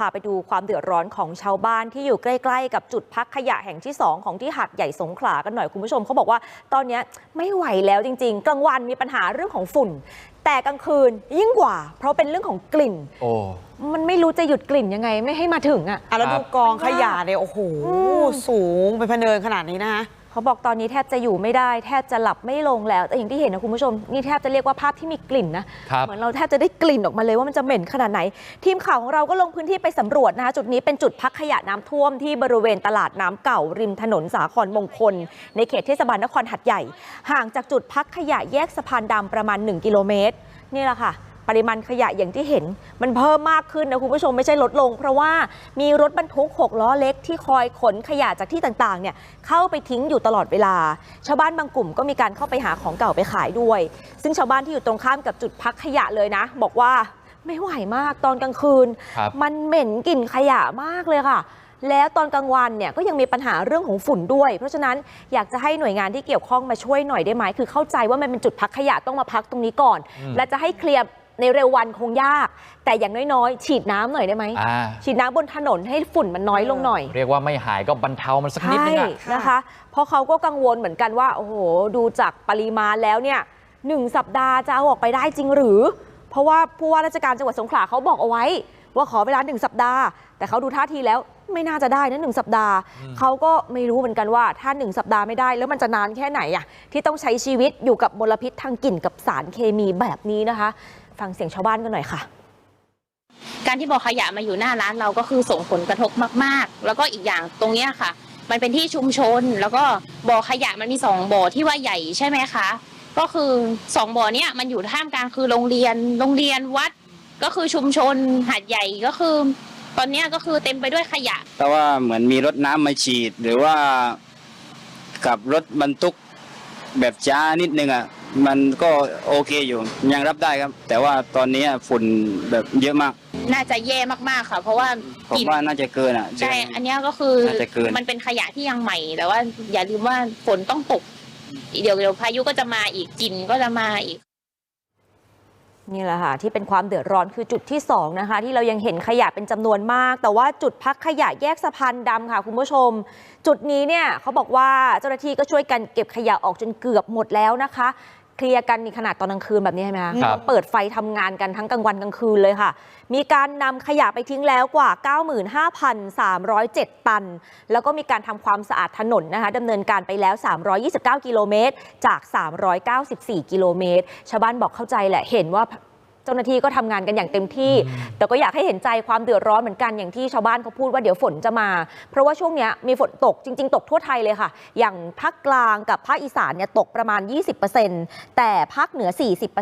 พาไปดูความเดือดร้อนของชาวบ้านที่อยู่ใกล้ ๆ กับจุดพักขยะแห่งที่ 2 ของที่หาดใหญ่สงขลากันหน่อยคุณผู้ชมเขาบอกว่าตอนเนี้ยไม่ไหวแล้วจริง ๆ กลางวันมีปัญหาเรื่องของฝุ่น แต่กลางคืนยิ่งกว่า เพราะเป็นเรื่องของกลิ่น โอ้ มันไม่รู้จะหยุดกลิ่นยังไงไม่ให้มาถึงอะอะแล้วครัดูบกองขยะเนี่ยโอ้โหอืมสูงไปพะเนินขนาดนี้นะคะ เขาบอกตอนนี้แทบจะอยู่ไม่ได้ แทบจะหลับไม่ลงแล้ว แต่อย่างที่เห็นนะคุณผู้ชมนี่แทบจะเรียกว่าภาพที่มีกลิ่นนะครับเหมือนเราแทบจะได้กลิ่นออกมาเลยว่ามันจะเหม็นขนาดไหน ทีมข่าวของเราก็ลงพื้นที่ไปสำรวจนะคะจุดนี้เป็นจุดพักขยะน้ำท่วมที่บริเวณตลาดน้ำเก่าริมถนนสาครมงคล ในเขตเทศบาลนครหัดใหญ่ ห่างจากจุดพักขยะแยกสะพานดำประมาณ 1 กิโลเมตรนี่แหละค่ะ ปริมาณขยะอย่างที่เห็น มันเพิ่มมากขึ้นนะคุณผู้ชมไม่ใช่ลดลง เพราะว่ามีรถบรรทุก 6 ล้อเล็กที่คอยขนขยะจากที่ต่างๆเนี่ยเข้าไปทิ้งอยู่ตลอดเวลา ชาวบ้านบางกลุ่มก็มีการเข้าไปหาของเก่าไปขายด้วย ซึ่งชาวบ้านที่อยู่ตรงข้ามกับจุดพักขยะเลยนะ บอกว่าไม่ไหวมากตอนกลางคืนครับมันเหม็นกลิ่นขยะมากเลยค่ะ แล้วตอนกลางวันเนี่ยก็ยังมีปัญหาเรื่องของฝุ่นด้วย เพราะฉะนั้นอยากจะให้หน่วยงานที่เกี่ยวข้องมาช่วยหน่อยได้ไหมคือเข้าใจว่ามันเป็นจุดพักขยะต้องมาพักตรงนี้ก่อนอืมและจะให้เคลียร์ ในเร็ววันคงยาก แต่อย่างน้อยๆ ฉีดน้ำหน่อยได้ไหม อ่าฉีดน้ำบนถนนให้ฝุ่นมันน้อยลงหน่อย เรียกว่าไม่หายก็บรรเทามันสักนิดใช่นึงอะนะคะ เพราะเขาก็กังวลเหมือนกันว่า โอ้โห ดูจากปริมาณแล้วเนี่ยหนึ่งสัปดาห์จะเอาออกไปได้จริงหรือ เพราะว่าผู้ว่าราชการจังหวัดสงขลาเขาบอกเอาไว้ ว่าขอเวลาหนึ่งสัปดาห์ แต่เขาดูท่าทีแล้ว ไม่น่าจะได้นะหนึ่งสัปดาห์ เขาก็ไม่รู้เหมือนกันว่าถ้าหนึ่งสัปดาห์ไม่ได้ แล้วมันจะนานแค่ไหนอะที่ต้องใช้ชีวิตอยู่กับมลพิษทางกลิ่นกับสารเคมีแบบนี้นะคะ ฟังเสียงชาวบ้านกันหน่อยค่ะการที่บ่อขยะมาอยู่หน้าร้านเราก็คือส่งผลกระทบมากๆ แล้วก็อีกอย่างตรงเนี้ยค่ะ มันเป็นที่ชุมชน แล้วก็บ่อขยะมันมีสองบ่อที่ว่าใหญ่ใช่ไหมคะ ก็คือสองบ่อเนี้ยมันอยู่ท่ามกลางคือโรงเรียน โรงเรียนวัด ก็คือชุมชนหาดใหญ่ก็คือ ตอนเนี้ยก็คือเต็มไปด้วยขยะ แต่ว่าเหมือนมีรถน้ำมาฉีด หรือว่ากับรถบรรทุกแบบช้านิดนึงอะมันก็โอเคอยู่ ยังรับได้ครับ แต่ว่าตอนนี้ฝุ่นแบบเยอะมาก น่าจะแย่มากๆค่ะ เพราะว่าผมกลิ่นว่าน่าจะเกินอะ ใช่เดืนอันเนี้ยก็คือน่าจะเกิน มันเป็นขยะที่ยังใหม่ แต่ว่าอย่าลืมว่าฝนต้องตก เดี๋ยวเดี๋ยวพายุก็จะมาอีกกลิ่นก็จะมาอีก นี่แหละค่ะที่เป็นความเดือดร้อนคือจุดที่สองนะคะที่เรายังเห็นขยะเป็นจำนวนมาก แต่ว่าจุดพักขยะแยกสะพานดำค่ะคุณผู้ชม จุดนี้เนี่ยเขาบอกว่าเจ้าหน้าที่ก็ช่วยกันเก็บขยะออกจนเกือบหมดแล้วนะคะ เคลียร์กันในขนาดตอนกลางคืนแบบนี้ใช่ไหมคะครับต้องเปิดไฟทำงานกันทั้งกลางวันกลางคืนเลยค่ะ มีการนำขยะไปทิ้งแล้วกว่า 95,307 ตัน แล้วก็มีการทำความสะอาดถนนนะคะดำเนินการไปแล้ว 329 กิโลเมตรจาก 394 กิโลเมตร ชาวบ้านบอกเข้าใจแหละเห็นว่าเจ้าหน้าที่ก็ทำงานกันอย่างเต็มที่ แต่ก็อยากให้เห็นใจความเดือดร้อนเหมือนกันอย่างที่ชาวบ้านเขาพูดว่าเดี๋ยวฝนจะมา เพราะว่าช่วงเนี้ยมีฝนตกจริง ๆ ตกทั่วไทยเลยค่ะ อย่างภาคกลางกับภาคอีสานเนี่ยตกประมาณ 20%แต่ภาคเหนือ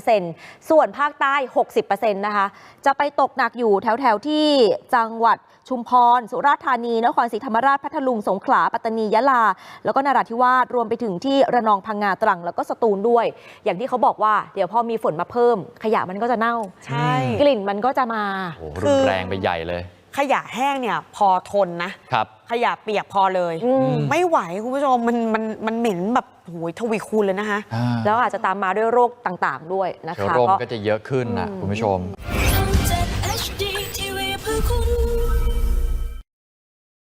40%ส่วนภาคใต้ 60%นะคะ จะไปตกหนักอยู่แถวแถวๆที่จังหวัดชุมพร สุราษฎร์ธานี นครศรีธรรมราช พัทลุง สงขลา ปัตตานี ยะลา แล้วก็นราธิวาส รวมไปถึงที่ระนอง พังงา ตรัง แล้วก็สตูลด้วย อย่างที่เขาบอกว่า เดี๋ยวพอมีฝนมาเพิ่ม ขยะมันก็จะเน่าใช่ กลิ่นมันก็จะมา โอ้คืรุนอแรงไปใหญ่เลย ขยะแห้งเนี่ยพอทนนะ ครับ ขยะเปียกพอเลยอืมไม่ไหวคุณผู้ชมมันมันมันเหม็นแบบโอ้ยทวีคูณเลยนะคะ อ่า แล้วอาจจะตามมาด้วยโรคต่างๆ ด้วยนะเชื้อคะโรคก็มันก็จะเยอะขึ้นนะอืมคุณผู้ชมทำจาก HD TV เพื่อคุณ